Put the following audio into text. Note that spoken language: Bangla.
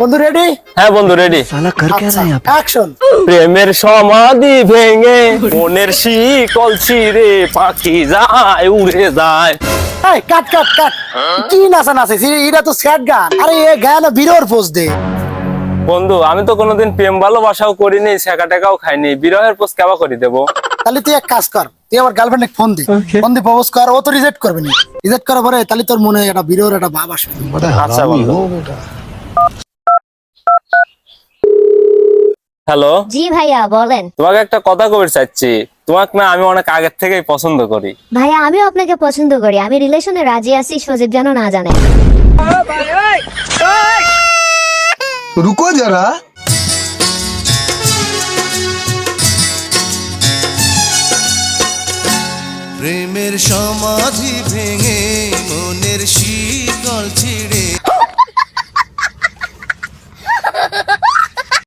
বন্ধু রেডি হ্যাঁ বন্ধু রেডি সালা কর কে রহা অ্যাকশন প্রেমের সমাধি ভেঙে মনের শিকল ছিঁড়ে পাখি যায় উড়ে যায়। এই কাট কাট কাট কি নাচা নাচে এটা তো স্যাড গান। আরে এ গান পোজ দে। বন্ধু আমি তো কোনোদিন প্রেম ভালোবাসাও করিনি শেখা টেকাও খাইনি। বিরহের পোজ কেবা করে দেবো? তাহলে তুই এক কাজ কর তুই আমার গার্লফ্রেন্ডে ফোন ফোন প্রপোজ কর ও তো রিজেক্ট করবে না। রিজেক্ট করার পরে তাহলে তোর মনে একটা বিরহের একটা ভাব আসবে। আচ্ছা বন্ধু। হ্যালো? জি ভাইয়া বলেন। তোমাকে একটা কথা কবির চাচ্ছি। তোমাকে না আমি অনেক আগের থেকেই পছন্দ করি। ভাইয়া আমিও আপনাকে পছন্দ করি। আমি রিলেশনে রাজি আছি সজীব যেন না জানে। রুকো যারা। প্রেমের সমাধি ভেঙে মনের শ